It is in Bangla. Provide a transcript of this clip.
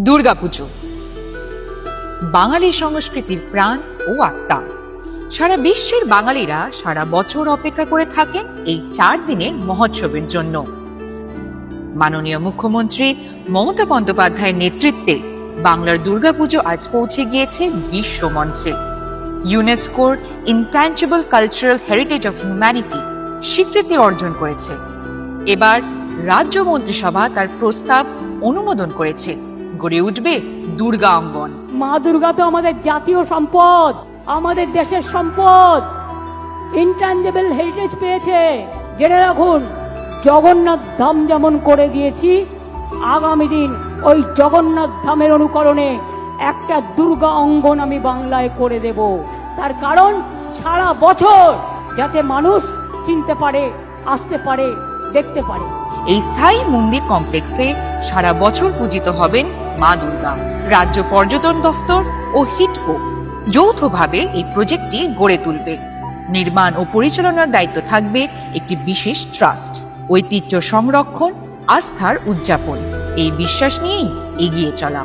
দুর্গাপুজো বাঙালি সংস্কৃতির প্রাণ ও আত্মা। সারা বিশ্বের বাঙালিরা সারা বছর অপেক্ষা করে থাকেন এই চার দিনের মহোৎসবের জন্য। মাননীয় মুখ্যমন্ত্রী মমতা বন্দ্যোপাধ্যায়ের নেতৃত্বে বাংলার দুর্গাপুজো আজ পৌঁছে গিয়েছে বিশ্ব মঞ্চে। ইউনেস্কোর intangible cultural heritage of humanity স্বীকৃতি অর্জন করেছে। এবার রাজ্য মন্ত্রিসভা তার প্রস্তাব অনুমোদন করেছে। গড়ে উঠবে দুর্গা অঙ্গন। মা দুর্গা তো আমাদের জাতীয় সম্পদ, আমাদের দেশের সম্পদ। ইনট্যাঞ্জেবল হেরিটেজ পেয়েছে। জেনে রাখুন, জগন্নাথ ধাম যেমন করে দিয়েছি, আগামী দিন ওই জগন্নাথ ধামের অনুকরণে একটা দুর্গা অঙ্গন আমি বাংলায় করে দেব। তার কারণ, সারা বছর যাতে মানুষ চিনতে পারে, আসতে পারে, দেখতে পারে। এই স্থায়ী মন্দির কমপ্লেক্সে সারা বছর পূজিত হবেন মা দুর্গা, রাজ্য পর্যটন দফতর ও হিটকো। যৌথভাবে এই প্রজেক্টটি গড়ে তুলবে। নির্মাণ ও পরিচালনার দায়িত্ব থাকবে একটি বিশেষ ট্রাস্ট, ঐতিহ্য সংরক্ষণ, আস্থার উদযাপন। এই বিশ্বাস নিয়েই এগিয়ে চলা